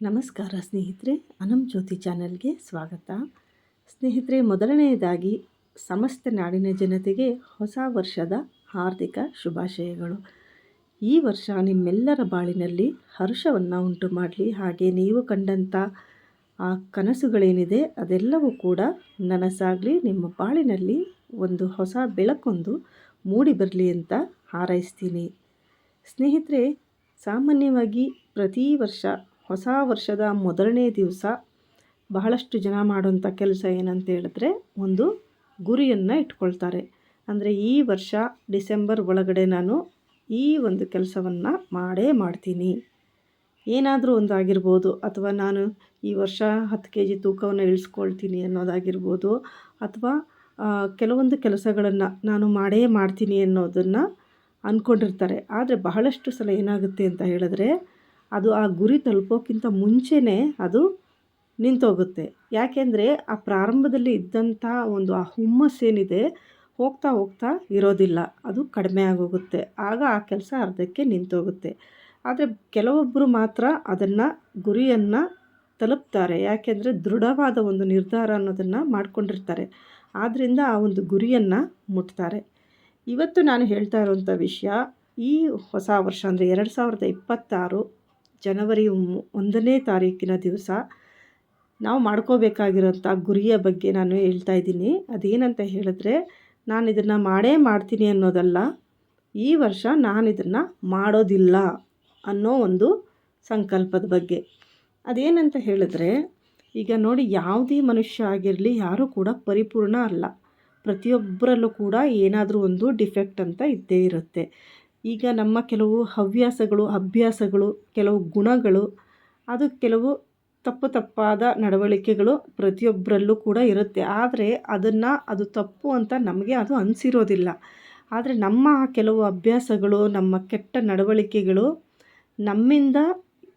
ನಮಸ್ಕಾರ ಸ್ನೇಹಿತರೆ ಅನಂ ಜ್ಯೋತಿ ಚಾನಲ್ಗೆ ಸ್ವಾಗತ. ಸ್ನೇಹಿತರೆ, ಮೊದಲನೆಯದಾಗಿ ಸಮಸ್ತ ನಾಡಿನ ಜನತೆಗೆ ಹೊಸ ವರ್ಷದ ಹಾರ್ದಿಕ ಶುಭಾಶಯಗಳು. ಈ ವರ್ಷ ನಿಮ್ಮೆಲ್ಲರ ಬಾಳಿನಲ್ಲಿ ಹರ್ಷವನ್ನು ಉಂಟು ಮಾಡಲಿ. ಹಾಗೆ ನೀವು ಕಂಡಂಥ ಆ ಕನಸುಗಳೇನಿದೆ, ಅದೆಲ್ಲವೂ ಕೂಡ ನನಸಾಗಲಿ, ನಿಮ್ಮ ಬಾಳಿನಲ್ಲಿ ಒಂದು ಹೊಸ ಬೆಳಕೊಂದು ಮೂಡಿ ಬರಲಿ ಅಂತ ಹಾರೈಸ್ತೀನಿ. ಸ್ನೇಹಿತರೆ, ಸಾಮಾನ್ಯವಾಗಿ ಪ್ರತಿ ವರ್ಷ ಹೊಸ ವರ್ಷದ ಮೊದಲನೇ ದಿವಸ ಬಹಳಷ್ಟು ಜನ ಮಾಡುವಂಥ ಕೆಲಸ ಏನಂತ ಹೇಳಿದ್ರೆ ಒಂದು ಗುರಿಯನ್ನು ಇಟ್ಕೊಳ್ತಾರೆ. ಅಂದರೆ ಈ ವರ್ಷ ಡಿಸೆಂಬರ್ ಒಳಗಡೆ ನಾನು ಈ ಒಂದು ಕೆಲಸವನ್ನು ಮಾಡೇ ಮಾಡ್ತೀನಿ. ಏನಾದರೂ ಒಂದು ಆಗಿರ್ಬೋದು, ಅಥವಾ ನಾನು ಈ ವರ್ಷ ಹತ್ತು ಕೆ ಜಿ ತೂಕವನ್ನು ಇಳಿಸ್ಕೊಳ್ತೀನಿ ಅನ್ನೋದಾಗಿರ್ಬೋದು, ಅಥವಾ ಕೆಲವೊಂದು ಕೆಲಸಗಳನ್ನು ನಾನು ಮಾಡೇ ಮಾಡ್ತೀನಿ ಅನ್ನೋದನ್ನು ಅಂದ್ಕೊಂಡಿರ್ತಾರೆ ಆದರೆ ಬಹಳಷ್ಟು ಸಲ ಏನಾಗುತ್ತೆ ಅಂತ ಹೇಳಿದ್ರೆ ಅದು ಆ ಗುರಿ ತಲುಪೋಕ್ಕಿಂತ ಮುಂಚೆನೇ ಅದು ನಿಂತೋಗುತ್ತೆ. ಯಾಕೆಂದರೆ ಆ ಪ್ರಾರಂಭದಲ್ಲಿ ಇದ್ದಂಥ ಒಂದು ಆ ಹುಮ್ಮಸ್ಸೇನಿದೆ ಹೋಗ್ತಾ ಹೋಗ್ತಾ ಇರೋದಿಲ್ಲ. ಅದು ಕಡಿಮೆ ಆಗೋಗುತ್ತೆ. ಆಗ ಆ ಕೆಲಸ ಅರ್ಧಕ್ಕೆ ನಿಂತೋಗುತ್ತೆ. ಆದರೆ ಕೆಲವೊಬ್ಬರು ಮಾತ್ರ ಅದನ್ನು, ಗುರಿಯನ್ನು ತಲುಪ್ತಾರೆ. ಯಾಕೆಂದರೆ ದೃಢವಾದ ಒಂದು ನಿರ್ಧಾರ ಅನ್ನೋದನ್ನು ಮಾಡ್ಕೊಂಡಿರ್ತಾರೆ. ಆದ್ದರಿಂದ ಆ ಒಂದು ಗುರಿಯನ್ನು ಮುಟ್ತಾರೆ. ಇವತ್ತು ನಾನು ಹೇಳ್ತಾ ಇರುವಂಥ ವಿಷಯ, ಈ ಹೊಸ ವರ್ಷ ಅಂದರೆ ಎರಡು ಸಾವಿರದ ಇಪ್ಪತ್ತಾರು ಜನವರಿ ಒಂದನೇ ತಾರೀಕಿನ ದಿವಸ ನಾವು ಮಾಡ್ಕೋಬೇಕಾಗಿರೋಂಥ ಗುರಿಯ ಬಗ್ಗೆ ನಾನು ಹೇಳ್ತಾ ಇದ್ದೀನಿ. ಅದೇನಂತ ಹೇಳಿದ್ರೆ, ನಾನು ಇದನ್ನು ಮಾಡೇ ಮಾಡ್ತೀನಿ ಅನ್ನೋದಲ್ಲ, ಈ ವರ್ಷ ನಾನು ಇದನ್ನು ಮಾಡೋದಿಲ್ಲ ಅನ್ನೋ ಒಂದು ಸಂಕಲ್ಪದ ಬಗ್ಗೆ. ಅದೇನಂತ ಹೇಳಿದ್ರೆ, ಈಗ ನೋಡಿ ಯಾವುದೇ ಮನುಷ್ಯ ಆಗಿರಲಿ, ಯಾರೂ ಕೂಡ ಪರಿಪೂರ್ಣ ಅಲ್ಲ. ಪ್ರತಿಯೊಬ್ಬರಲ್ಲೂ ಕೂಡ ಏನಾದರೂ ಒಂದು ಡಿಫೆಕ್ಟ್ ಅಂತ ಇದ್ದೇ ಇರುತ್ತೆ. ಈಗ ನಮ್ಮ ಕೆಲವು ಹವ್ಯಾಸಗಳು, ಅಭ್ಯಾಸಗಳು, ಕೆಲವು ಗುಣಗಳು, ಅದು ಕೆಲವು ತಪ್ಪು ತಪ್ಪಾದ ನಡವಳಿಕೆಗಳು ಪ್ರತಿಯೊಬ್ಬರಲ್ಲೂ ಕೂಡ ಇರುತ್ತೆ. ಆದರೆ ಅದನ್ನು ಅದು ತಪ್ಪು ಅಂತ ನಮಗೆ ಅದು ಅನಿಸಿರೋದಿಲ್ಲ. ಆದರೆ ನಮ್ಮ ಕೆಲವು ಅಭ್ಯಾಸಗಳು, ನಮ್ಮ ಕೆಟ್ಟ ನಡವಳಿಕೆಗಳು ನಮ್ಮಿಂದ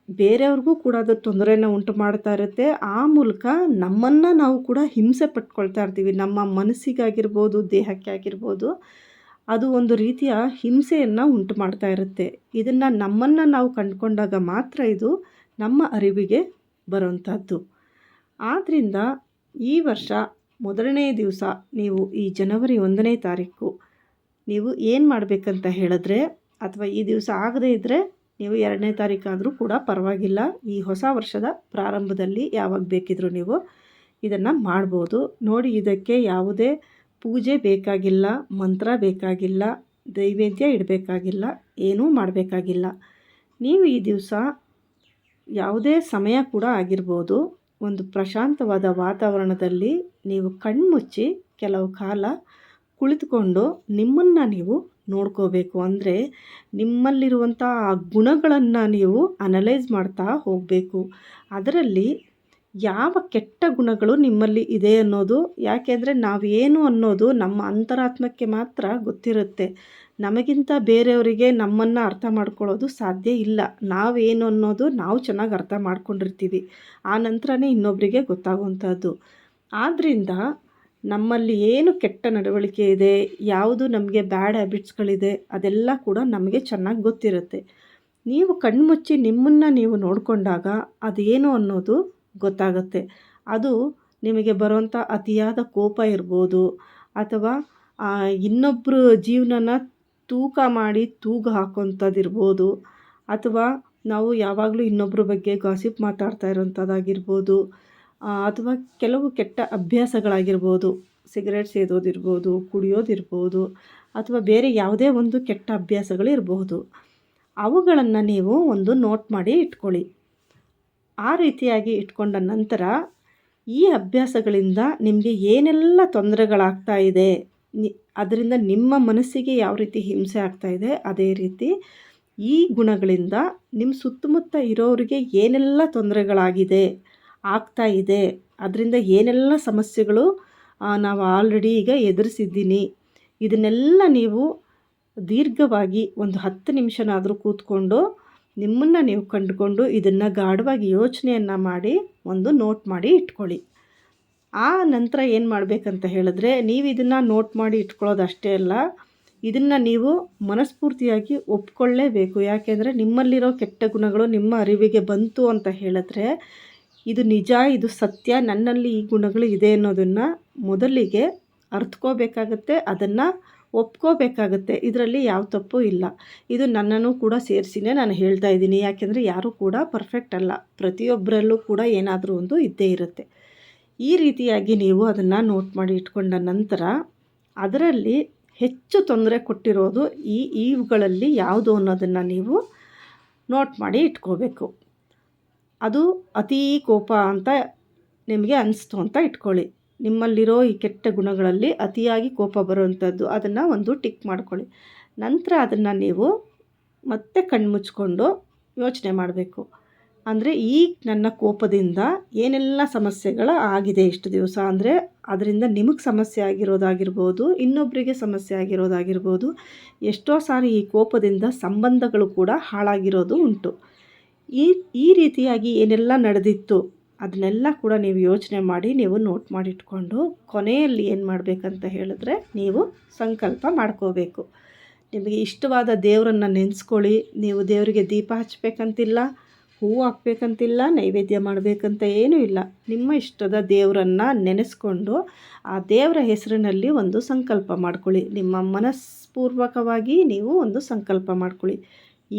ಬೇರೆಯವ್ರಿಗೂ ಕೂಡ ಅದು ತೊಂದರೆನ ಉಂಟು ಮಾಡ್ತಾ ಇರುತ್ತೆ. ಆ ಮೂಲಕ ನಮ್ಮನ್ನು ನಾವು ಕೂಡ ಹಿಂಸೆ ಪಟ್ಕೊಳ್ತಾ ಇರ್ತೀವಿ. ನಮ್ಮ ಮನಸ್ಸಿಗಾಗಿರ್ಬೋದು, ದೇಹಕ್ಕೆ ಆಗಿರ್ಬೋದು. ಅದು ಒಂದು ರೀತಿಯ ಹಿಂಸೆಯನ್ನು ಉಂಟು ಮಾಡ್ತಾ ಇರುತ್ತೆ. ಇದನ್ನು ನಮ್ಮನ್ನು ನಾವು ಕಂಡುಕೊಂಡಾಗ ಮಾತ್ರ ಇದು ನಮ್ಮ ಅರಿವಿಗೆ ಬರುವಂಥದ್ದು ಆದ್ದರಿಂದ ಈ ವರ್ಷ ಮೊದಲನೇ ದಿವಸ ನೀವು ಈ ಜನವರಿ ಒಂದನೇ ತಾರೀಕು ನೀವು ಏನು ಮಾಡಬೇಕಂತ ಹೇಳಿದ್ರೆ, ಅಥವಾ ಈ ದಿವಸ ಆಗದೇ ಇದ್ದರೆ ನೀವು ಎರಡನೇ ತಾರೀಕಾದರೂ ಕೂಡ ಪರವಾಗಿಲ್ಲ. ಈ ಹೊಸ ವರ್ಷದ ಪ್ರಾರಂಭದಲ್ಲಿ ಯಾವಾಗ ಬೇಕಿದ್ರೂ ನೀವು ಇದನ್ನು ಮಾಡ್ಬೋದು. ನೋಡಿ ಇದಕ್ಕೆ ಯಾವುದೇ ಪೂಜೆ ಬೇಕಾಗಿಲ್ಲ, ಮಂತ್ರ ಬೇಕಾಗಿಲ್ಲ ನೈವೇದ್ಯ ಇಡಬೇಕಾಗಿಲ್ಲ, ಏನೂ ಮಾಡಬೇಕಾಗಿಲ್ಲ. ನೀವು ಈ ದಿವಸ ಯಾವುದೇ ಸಮಯ ಕೂಡ ಆಗಿರ್ಬೋದು. ಒಂದು ಪ್ರಶಾಂತವಾದ ವಾತಾವರಣದಲ್ಲಿ ನೀವು ಕಣ್ಮುಚ್ಚಿ ಕೆಲವು ಕಾಲ ಕುಳಿತುಕೊಂಡು ನಿಮ್ಮನ್ನು ನೀವು ನೋಡ್ಕೋಬೇಕು. ಅಂದರೆ ನಿಮ್ಮಲ್ಲಿರುವಂಥ ಆ ಗುಣಗಳನ್ನು ನೀವು ಅನಲೈಸ್ ಮಾಡ್ತಾ ಹೋಗಬೇಕು. ಅದರಲ್ಲಿ ಯಾವ ಕೆಟ್ಟ ಗುಣಗಳು ನಿಮ್ಮಲ್ಲಿ ಇದೆ ಅನ್ನೋದು, ಯಾಕೆಂದರೆ ನಾವೇನು ಅನ್ನೋದು ನಮ್ಮ ಅಂತರಾತ್ಮಕ್ಕೆ ಮಾತ್ರ ಗೊತ್ತಿರುತ್ತೆ. ನಮಗಿಂತ ಬೇರೆಯವರಿಗೆ ನಮ್ಮನ್ನು ಅರ್ಥ ಮಾಡ್ಕೊಳ್ಳೋದು ಸಾಧ್ಯ ಇಲ್ಲ. ನಾವೇನು ಅನ್ನೋದು ನಾವು ಚೆನ್ನಾಗಿ ಅರ್ಥ ಮಾಡ್ಕೊಂಡಿರ್ತೀವಿ. ಆ ನಂತರನೇ ಇನ್ನೊಬ್ಬರಿಗೆ ಗೊತ್ತಾಗುವಂಥದ್ದು. ಆದ್ದರಿಂದ ನಮ್ಮಲ್ಲಿ ಏನು ಕೆಟ್ಟ ನಡವಳಿಕೆ ಇದೆ, ಯಾವುದು ನಮಗೆ ಬ್ಯಾಡ್ ಹ್ಯಾಬಿಟ್ಸ್ಗಳಿದೆ, ಅದೆಲ್ಲ ಕೂಡ ನಮಗೆ ಚೆನ್ನಾಗಿ ಗೊತ್ತಿರುತ್ತೆ. ನೀವು ಕಣ್ಮುಚ್ಚಿ ನಿಮ್ಮನ್ನು ನೀವು ನೋಡಿಕೊಂಡಾಗ ಅದೇನು ಅನ್ನೋದು ಗೊತ್ತಾಗುತ್ತೆ. ಅದು ನಿಮಗೆ ಬರುವಂಥ ಅತಿಯಾದ ಕೋಪ ಇರ್ಬೋದು ಅಥವಾ ಇನ್ನೊಬ್ಬರು ಜೀವನನ ತೂಕ ಮಾಡಿ ತೂಗು ಹಾಕೋಂಥದ್ದು ಇರ್ಬೋದು ಅಥವಾ ನಾವು ಯಾವಾಗಲೂ ಇನ್ನೊಬ್ಬರ ಬಗ್ಗೆ ಗಾಸಿಪ್ ಮಾತಾಡ್ತಾ ಇರೋಂಥದ್ದಾಗಿರ್ಬೋದು ಅಥವಾ ಕೆಲವು ಕೆಟ್ಟ ಅಭ್ಯಾಸಗಳಾಗಿರ್ಬೋದು ಸಿಗರೇಟ್ ಸೇದೋದಿರ್ಬೋದು, ಕುಡಿಯೋದಿರ್ಬೋದು ಅಥವಾ ಬೇರೆ ಯಾವುದೇ ಒಂದು ಕೆಟ್ಟ ಅಭ್ಯಾಸಗಳು ಇರಬಹುದು ಅವುಗಳನ್ನು ನೀವು ಒಂದು ನೋಟ್ ಮಾಡಿ ಇಟ್ಕೊಳ್ಳಿ. ಆ ರೀತಿಯಾಗಿ ಇಟ್ಕೊಂಡ ನಂತರ ಈ ಅಭ್ಯಾಸಗಳಿಂದ ನಿಮಗೆ ಏನೆಲ್ಲ ತೊಂದರೆಗಳಾಗ್ತಾ ಇದೆ, ನಿ, ಅದರಿಂದ ನಿಮ್ಮ ಮನಸ್ಸಿಗೆ ಯಾವ ರೀತಿ ಹಿಂಸೆ ಆಗ್ತಾ ಇದೆ, ಅದೇ ರೀತಿ ಈ ಗುಣಗಳಿಂದ ನಿಮ್ಮ ಸುತ್ತಮುತ್ತ ಇರೋರಿಗೆ ಏನೆಲ್ಲ ತೊಂದರೆಗಳಾಗಿದೆ, ಆಗ್ತಾ ಇದೆ, ಅದರಿಂದ ಏನೆಲ್ಲ ಸಮಸ್ಯೆಗಳು ನಾವು ಆಲ್ರೆಡಿ ಈಗ ಎದುರಿಸಿದ್ದೀನಿ. ಇದನ್ನೆಲ್ಲ ನೀವು ದೀರ್ಘವಾಗಿ ಒಂದು ಹತ್ತು ನಿಮಿಷನಾದರೂ ಕೂತ್ಕೊಂಡು ನಿಮ್ಮನ್ನು ನೀವು ಕಂಡುಕೊಂಡು ಇದನ್ನು ಗಾಢವಾಗಿ ಯೋಚನೆಯನ್ನು ಮಾಡಿ ಒಂದು ನೋಟ್ ಮಾಡಿ ಇಟ್ಕೊಳ್ಳಿ. ಆ ನಂತರ ಏನು ಮಾಡಬೇಕಂತ ಹೇಳಿದ್ರೆ, ನೀವು ಇದನ್ನು ನೋಟ್ ಮಾಡಿ ಇಟ್ಕೊಳ್ಳೋದು ಅಷ್ಟೇ ಅಲ್ಲ, ಇದನ್ನು ನೀವು ಮನಸ್ಫೂರ್ತಿಯಾಗಿ ಒಪ್ಕೊಳ್ಳೇಬೇಕು. ಯಾಕೆಂದರೆ ನಿಮ್ಮಲ್ಲಿರೋ ಕೆಟ್ಟ ಗುಣಗಳು ನಿಮ್ಮ ಅರಿವಿಗೆ ಬಂತು ಅಂತ ಹೇಳಿದ್ರೆ, ಇದು ನಿಜ, ಇದು ಸತ್ಯ, ನನ್ನಲ್ಲಿ ಈ ಗುಣಗಳು ಇದೆ ಅನ್ನೋದನ್ನು ಮೊದಲಿಗೆ ಅರ್ಥಕೋಬೇಕಾಗತ್ತೆ ಅದನ್ನು ಒಪ್ಕೋಬೇಕಾಗತ್ತೆ. ಇದರಲ್ಲಿ ಯಾವ ತಪ್ಪು ಇಲ್ಲ. ಇದು ನನ್ನನ್ನು ಕೂಡ ಸೇರಿಸಿನೇ ನಾನು ಹೇಳ್ತಾ ಇದ್ದೀನಿ. ಯಾಕೆಂದರೆ ಯಾರೂ ಕೂಡ ಪರ್ಫೆಕ್ಟ್ ಅಲ್ಲ. ಪ್ರತಿಯೊಬ್ಬರಲ್ಲೂ ಕೂಡ ಏನಾದರೂ ಒಂದು ಇದ್ದೇ ಇರುತ್ತೆ. ಈ ರೀತಿಯಾಗಿ ನೀವು ಅದನ್ನು ನೋಟ್ ಮಾಡಿ ಇಟ್ಕೊಂಡ ನಂತರ ಅದರಲ್ಲಿ ಹೆಚ್ಚು ತೊಂದರೆ ಕೊಟ್ಟಿರೋದು ಈ ಇವುಗಳಲ್ಲಿ ಯಾವುದು ಅನ್ನೋದನ್ನು ನೀವು ನೋಟ್ ಮಾಡಿ ಇಟ್ಕೋಬೇಕು. ಅದು ಅತೀ ಕೋಪ ಅಂತ ನಿಮಗೆ ಅನಿಸ್ತು ಅಂತ ಇಟ್ಕೊಳ್ಳಿ. ನಿಮ್ಮಲ್ಲಿರೋ ಈ ಕೆಟ್ಟ ಗುಣಗಳಲ್ಲಿ ಅತಿಯಾಗಿ ಕೋಪ ಬರುವಂಥದ್ದು, ಅದನ್ನು ಒಂದು ಟಿಕ್ ಮಾಡ್ಕೊಳ್ಳಿ. ನಂತರ ಅದನ್ನು ನೀವು ಮತ್ತೆ ಕಣ್ಮುಚ್ಕೊಂಡು ಯೋಚನೆ ಮಾಡಬೇಕು. ಅಂದರೆ ಈ ನನ್ನ ಕೋಪದಿಂದ ಏನೆಲ್ಲ ಸಮಸ್ಯೆಗಳು ಆಗಿದೆ ಇಷ್ಟು ದಿವಸ? ಅಂದರೆ ಅದರಿಂದ ನಿಮಗೆ ಸಮಸ್ಯೆ ಆಗಿರೋದಾಗಿರ್ಬೋದು ಇನ್ನೊಬ್ಬರಿಗೆ ಸಮಸ್ಯೆ ಆಗಿರೋದಾಗಿರ್ಬೋದು, ಎಷ್ಟೋ ಸಾರಿ ಈ ಕೋಪದಿಂದ ಸಂಬಂಧಗಳು ಕೂಡ ಹಾಳಾಗಿರೋದು ಉಂಟು. ಈ ಈ ರೀತಿಯಾಗಿ ಏನೆಲ್ಲ ನಡೆದಿತ್ತು ಅದನ್ನೆಲ್ಲ ಕೂಡ ನೀವು ಯೋಚನೆ ಮಾಡಿ, ನೀವು ನೋಟ್ ಮಾಡಿಟ್ಕೊಂಡು ಕೊನೆಯಲ್ಲಿ ಏನು ಮಾಡಬೇಕಂತ ಹೇಳಿದ್ರೆ ನೀವು ಸಂಕಲ್ಪ ಮಾಡ್ಕೋಬೇಕು. ನಿಮಗೆ ಇಷ್ಟವಾದ ದೇವರನ್ನು ನೆನೆಸ್ಕೊಳ್ಳಿ. ನೀವು ದೇವರಿಗೆ ದೀಪ ಹಚ್ಚಬೇಕಂತಿಲ್ಲ ಹೂವು ಹಾಕ್ಬೇಕಂತಿಲ್ಲ, ನೈವೇದ್ಯ ಮಾಡಬೇಕಂತ ಏನೂ ಇಲ್ಲ. ನಿಮ್ಮ ಇಷ್ಟದ ದೇವರನ್ನು ನೆನೆಸ್ಕೊಂಡು ಆ ದೇವರ ಹೆಸರಿನಲ್ಲಿ ಒಂದು ಸಂಕಲ್ಪ ಮಾಡ್ಕೊಳ್ಳಿ. ನಿಮ್ಮ ಮನಸ್ಪೂರ್ವಕವಾಗಿ ನೀವು ಒಂದು ಸಂಕಲ್ಪ ಮಾಡ್ಕೊಳ್ಳಿ.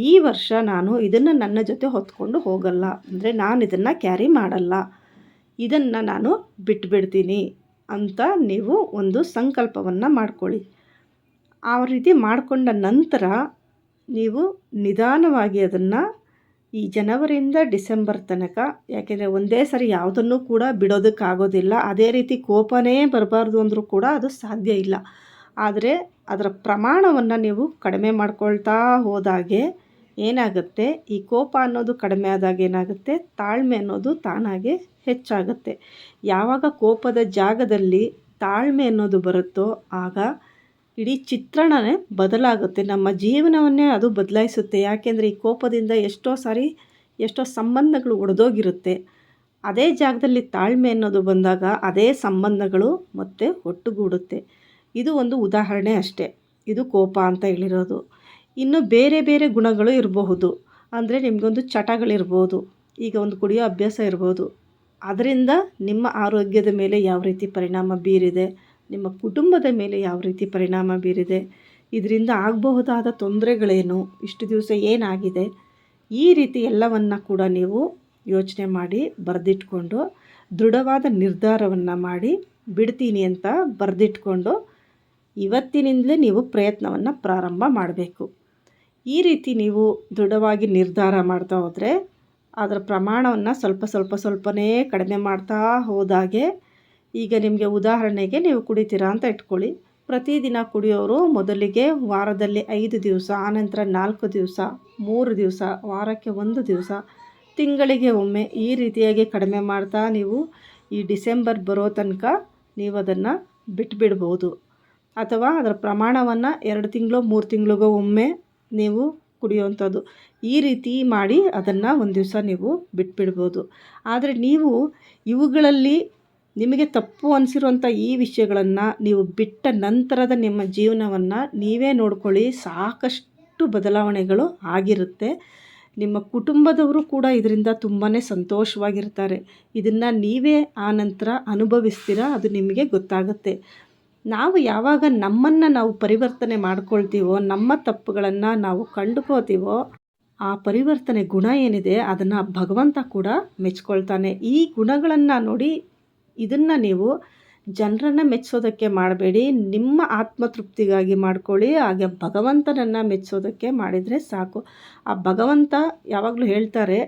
ಈ ವರ್ಷ ನಾನು ಇದನ್ನು ನನ್ನ ಜೊತೆ ಹೊತ್ಕೊಂಡು ಹೋಗಲ್ಲ. ಅಂದರೆ ನಾನು ಇದನ್ನು ಕ್ಯಾರಿ ಮಾಡಲ್ಲ. ಇದನ್ನು ನಾನು ಬಿಟ್ಬಿಡ್ತೀನಿ ಅಂತ ನೀವು ಒಂದು ಸಂಕಲ್ಪವನ್ನು ಮಾಡ್ಕೊಳ್ಳಿ. ಆ ರೀತಿ ಮಾಡಿಕೊಂಡ ನಂತರ ನೀವು ನಿಧಾನವಾಗಿ ಅದನ್ನು ಈ ಜನವರಿಯಿಂದ ಡಿಸೆಂಬರ್ ತನಕ, ಯಾಕೆಂದರೆ ಒಂದೇ ಸರಿ ಯಾವುದನ್ನು ಕೂಡ ಬಿಡೋದಕ್ಕಾಗೋದಿಲ್ಲ. ಅದೇ ರೀತಿ ಕೋಪನೇ ಬರಬಾರ್ದು ಅಂದರೂ ಕೂಡ ಅದು ಸಾಧ್ಯ ಇಲ್ಲ. ಆದರೆ ಅದರ ಪ್ರಮಾಣವನ್ನು ನೀವು ಕಡಿಮೆ ಮಾಡ್ಕೊಳ್ತಾ ಹೋದಾಗೆ ಏನಾಗುತ್ತೆ? ಈ ಕೋಪ ಅನ್ನೋದು ಕಡಿಮೆ ಆದಾಗ ಏನಾಗುತ್ತೆ? ತಾಳ್ಮೆ ಅನ್ನೋದು ತಾನಾಗೆ ಹೆಚ್ಚಾಗುತ್ತೆ. ಯಾವಾಗ ಕೋಪದ ಜಾಗದಲ್ಲಿ ತಾಳ್ಮೆ ಅನ್ನೋದು ಬರುತ್ತೋ ಆಗ ಇಡೀ ಚಿತ್ರಣವೇ ಬದಲಾಗುತ್ತೆ. ನಮ್ಮ ಜೀವನವನ್ನೇ ಅದು ಬದಲಾಯಿಸುತ್ತೆ. ಯಾಕೆಂದರೆ ಈ ಕೋಪದಿಂದ ಎಷ್ಟೋ ಸಾರಿ ಎಷ್ಟೋ ಸಂಬಂಧಗಳು ಒಡೆದೋಗಿರುತ್ತೆ. ಅದೇ ಜಾಗದಲ್ಲಿ ತಾಳ್ಮೆ ಅನ್ನೋದು ಬಂದಾಗ ಅದೇ ಸಂಬಂಧಗಳು ಮತ್ತೆ ಒಟ್ಟುಗೂಡುತ್ತೆ. ಇದು ಒಂದು ಉದಾಹರಣೆ ಅಷ್ಟೇ. ಇದು ಕೋಪ ಅಂತ ಹೇಳಿರೋದು. ಇನ್ನು ಬೇರೆ ಬೇರೆ ಗುಣಗಳು ಇರಬಹುದು. ಅಂದರೆ ನಿಮಗೊಂದು ಚಟಗಳಿರ್ಬೋದು, ಈಗ ಒಂದು ಕುಡಿಯೋ ಅಭ್ಯಾಸ ಇರ್ಬೋದು. ಅದರಿಂದ ನಿಮ್ಮ ಆರೋಗ್ಯದ ಮೇಲೆ ಯಾವ ರೀತಿ ಪರಿಣಾಮ ಬೀರಿದೆ, ನಿಮ್ಮ ಕುಟುಂಬದ ಮೇಲೆ ಯಾವ ರೀತಿ ಪರಿಣಾಮ ಬೀರಿದೆ, ಇದರಿಂದ ಆಗಬಹುದಾದ ತೊಂದರೆಗಳೇನು, ಇಷ್ಟು ದಿವಸ ಏನಾಗಿದೆ, ಈ ರೀತಿ ಎಲ್ಲವನ್ನು ಕೂಡ ನೀವು ಯೋಚನೆ ಮಾಡಿ, ಬರೆದಿಟ್ಕೊಂಡು, ದೃಢವಾದ ನಿರ್ಧಾರವನ್ನು ಮಾಡಿ, ಬಿಡ್ತೀನಿ ಅಂತ ಬರೆದಿಟ್ಕೊಂಡು, ಇವತ್ತಿನಿಂದಲೇ ನೀವು ಪ್ರಯತ್ನವನ್ನು ಪ್ರಾರಂಭ ಮಾಡಬೇಕು. ಈ ರೀತಿ ನೀವು ದೃಢವಾಗಿ ನಿರ್ಧಾರ ಮಾಡ್ತಾ ಹೋದರೆ ಅದರ ಪ್ರಮಾಣವನ್ನು ಸ್ವಲ್ಪ ಸ್ವಲ್ಪ ಸ್ವಲ್ಪನೇ ಕಡಿಮೆ ಮಾಡ್ತಾ ಹೋದಾಗೆ ಈಗ ನಿಮಗೆ ಉದಾಹರಣೆಗೆ ನೀವು ಕುಡಿತೀರಾ ಅಂತ ಇಟ್ಕೊಳ್ಳಿ. ಪ್ರತಿದಿನ ಕುಡಿಯೋರು ಮೊದಲಿಗೆ ವಾರದಲ್ಲಿ ಐದು ದಿವಸ, ಆನಂತರ ನಾಲ್ಕು ದಿವಸ, ಮೂರು ದಿವಸ, ವಾರಕ್ಕೆ ಒಂದು ದಿವಸ, ತಿಂಗಳಿಗೆ ಒಮ್ಮೆ ಈ ರೀತಿಯಾಗಿ ಕಡಿಮೆ ಮಾಡ್ತಾ ನೀವು ಈ ಡಿಸೆಂಬರ್ ಬರೋ ತನಕ ನೀವು ಅದನ್ನು ಬಿಟ್ಟುಬಿಡ್ಬೋದು ಅಥವಾ ಅದರ ಪ್ರಮಾಣವನ್ನು ಎರಡು ತಿಂಗಳು, ಮೂರು ತಿಂಗಳಿಗೋ ಒಮ್ಮೆ ನೀವು ಕುಡಿಯುವಂಥದ್ದು. ಈ ರೀತಿ ಮಾಡಿ ಅದನ್ನು ಒಂದು ದಿವಸ ನೀವು ಬಿಟ್ಬಿಡ್ಬೋದು. ಆದರೆ ನೀವು ಇವುಗಳಲ್ಲಿ ನಿಮಗೆ ತಪ್ಪು ಅನಿಸಿರುವಂಥ ಈ ವಿಷಯಗಳನ್ನು ನೀವು ಬಿಟ್ಟ ನಂತರದ ನಿಮ್ಮ ಜೀವನವನ್ನು ನೀವೇ ನೋಡ್ಕೊಳ್ಳಿ. ಸಾಕಷ್ಟು ಬದಲಾವಣೆಗಳು ಆಗಿರುತ್ತೆ. ನಿಮ್ಮ ಕುಟುಂಬದವರು ಕೂಡ ಇದರಿಂದ ತುಂಬಾ ಸಂತೋಷವಾಗಿರ್ತಾರೆ. ಇದನ್ನು ನೀವೇ ಆ ನಂತರ ಅನುಭವಿಸ್ತೀರಾ ಅದು ನಿಮಗೆ ಗೊತ್ತಾಗುತ್ತೆ. ನಾವು ಯಾವಾಗ ನಮ್ಮನ್ನು ನಾವು ಪರಿವರ್ತನೆ ಮಾಡ್ಕೊಳ್ತೀವೋ, ನಮ್ಮ ತಪ್ಪುಗಳನ್ನು ನಾವು ಕಂಡುಕೋತೀವೋ ಆ ಪರಿವರ್ತನೆ ಗುಣ ಏನಿದೆ ಅದನ್ನು ಭಗವಂತ ಕೂಡ ಮೆಚ್ಕೊಳ್ತಾನೆ. ಈ ಗುಣಗಳನ್ನು ನೋಡಿ ಇದನ್ನು ನೀವು ಜನರನ್ನು ಮೆಚ್ಚೋದಕ್ಕೆ ಮಾಡಬೇಡಿ, ನಿಮ್ಮ ಆತ್ಮತೃಪ್ತಿಗಾಗಿ ಮಾಡ್ಕೊಳ್ಳಿ, ಹಾಗೆ ಭಗವಂತನನ್ನು ಮೆಚ್ಚೋದಕ್ಕೆ ಮಾಡಿದರೆ ಸಾಕು. ಆ ಭಗವಂತ ಯಾವಾಗಲೂ ಹೇಳ್ತಾರೆ,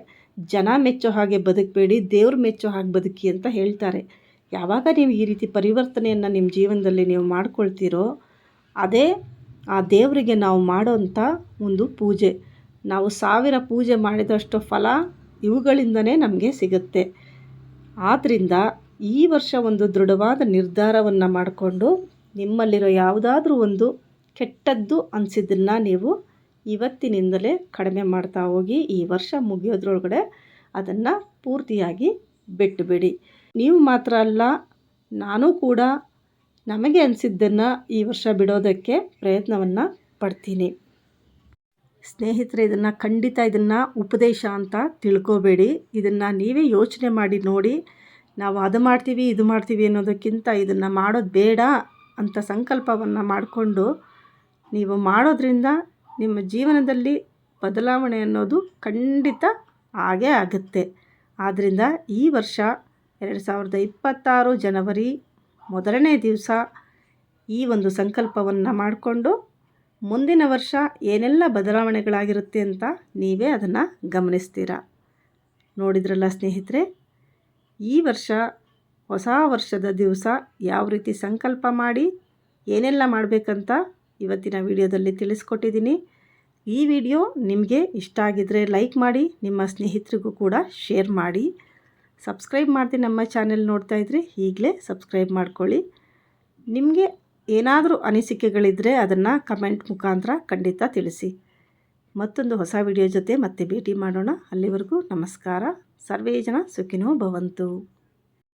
ಜನ ಮೆಚ್ಚೋ ಹಾಗೆ ಬದುಕಬೇಡಿ, ದೇವ್ರು ಮೆಚ್ಚೋ ಹಾಗೆ ಬದುಕಿ ಅಂತ ಹೇಳ್ತಾರೆ. ಯಾವಾಗ ನೀವು ಈ ರೀತಿ ಪರಿವರ್ತನೆಯನ್ನು ನಿಮ್ಮ ಜೀವನದಲ್ಲಿ ನೀವು ಮಾಡ್ಕೊಳ್ತೀರೋ, ಅದೇ ಆ ದೇವರಿಗೆ ನಾವು ಮಾಡೋಂಥ ಒಂದು ಪೂಜೆ. ನಾವು ಸಾವಿರ ಪೂಜೆ ಮಾಡಿದಷ್ಟು ಫಲ ಇವುಗಳಿಂದನೇ ನಮಗೆ ಸಿಗುತ್ತೆ. ಆದ್ದರಿಂದ ಈ ವರ್ಷ ಒಂದು ದೃಢವಾದ ನಿರ್ಧಾರವನ್ನು ಮಾಡಿಕೊಂಡು ನಿಮ್ಮಲ್ಲಿರೋ ಯಾವುದಾದ್ರೂ ಒಂದು ಕೆಟ್ಟದ್ದು ಅನಿಸಿದ್ದನ್ನು ನೀವು ಇವತ್ತಿನಿಂದಲೇ ಕಡಿಮೆ ಮಾಡ್ತಾ ಹೋಗಿ ಈ ವರ್ಷ ಮುಗಿಯೋದ್ರೊಳಗಡೆ ಅದನ್ನು ಪೂರ್ತಿಯಾಗಿ ಬಿಟ್ಟುಬಿಡಿ ನೀವು ಮಾತ್ರ ಅಲ್ಲ, ನಾನು ಕೂಡ ನಮಗೆ ಅನಿಸಿದ್ದನ್ನು ಈ ವರ್ಷ ಬಿಡೋದಕ್ಕೆ ಪ್ರಯತ್ನವನ್ನು ಪಡ್ತೀನಿ. ಸ್ನೇಹಿತರೆ, ಇದನ್ನು ಖಂಡಿತ ಇದನ್ನು ಉಪದೇಶ ಅಂತ ತಿಳ್ಕೋಬೇಡಿ. ಇದನ್ನು ನೀವೇ ಯೋಚನೆ ಮಾಡಿ ನೋಡಿ, ನಾವು ಅದು ಮಾಡ್ತೀವಿ, ಇದು ಮಾಡ್ತೀವಿ ಅನ್ನೋದಕ್ಕಿಂತ ಇದನ್ನು ಮಾಡೋದು ಬೇಡ ಅಂತ ಸಂಕಲ್ಪವನ್ನು ಮಾಡಿಕೊಂಡು, ನೀವು ಮಾಡೋದ್ರಿಂದ ನಿಮ್ಮ ಜೀವನದಲ್ಲಿ ಬದಲಾವಣೆ ಅನ್ನೋದು ಖಂಡಿತ ಆಗೇ ಆಗುತ್ತೆ. ಆದ್ದರಿಂದ ಈ ವರ್ಷ ಎರಡು ಸಾವಿರದ ಇಪ್ಪತ್ತಾರು ಜನವರಿ ಮೊದಲನೇ ದಿವಸ ಈ ಒಂದು ಸಂಕಲ್ಪವನ್ನು ಮಾಡಿಕೊಂಡು ಮುಂದಿನ ವರ್ಷ ಏನೆಲ್ಲ ಬದಲಾವಣೆಗಳಾಗಿರುತ್ತೆ ಅಂತ ನೀವೇ ಅದನ್ನು ಗಮನಿಸ್ತೀರಾ? ನೋಡಿದ್ರಲ್ಲ ಸ್ನೇಹಿತರೆ, ಈ ವರ್ಷ ಹೊಸ ವರ್ಷದ ದಿವಸ ಯಾವ ರೀತಿ ಸಂಕಲ್ಪ ಮಾಡಿ ಏನೆಲ್ಲ ಮಾಡಬೇಕಂತ ಇವತ್ತಿನ ವಿಡಿಯೋದಲ್ಲಿ ತಿಳಿಸ್ಕೊಟ್ಟಿದ್ದೀನಿ. ಈ ವಿಡಿಯೋ ನಿಮಗೆ ಇಷ್ಟ ಆಗಿದ್ದರೆ ಲೈಕ್ ಮಾಡಿ, ನಿಮ್ಮ ಸ್ನೇಹಿತರಿಗೂ ಕೂಡ ಶೇರ್ ಮಾಡಿ. ಸಬ್ಸ್ಕ್ರೈಬ್ ಮಾಡ್ತೀನಿ ನಮ್ಮ ಚಾನೆಲ್ ನೋಡ್ತಾ ಇದ್ರೆ, ಈಗಲೇ ಸಬ್ಸ್ಕ್ರೈಬ್ ಮಾಡ್ಕೊಳ್ಳಿ. ನಿಮಗೆ ಏನಾದರೂ ಅನಿಸಿಕೆಗಳಿದ್ದರೆ ಅದನ್ನು ಕಮೆಂಟ್ ಮುಖಾಂತರ ಖಂಡಿತ ತಿಳಿಸಿ. ಮತ್ತೊಂದು ಹೊಸ ವಿಡಿಯೋ ಜೊತೆ ಮತ್ತೆ ಭೇಟಿ ಮಾಡೋಣ. ಅಲ್ಲಿವರೆಗೂ ನಮಸ್ಕಾರ. ಸರ್ವೇ ಜನ ಸುಖಿನೋ ಭವಂತು.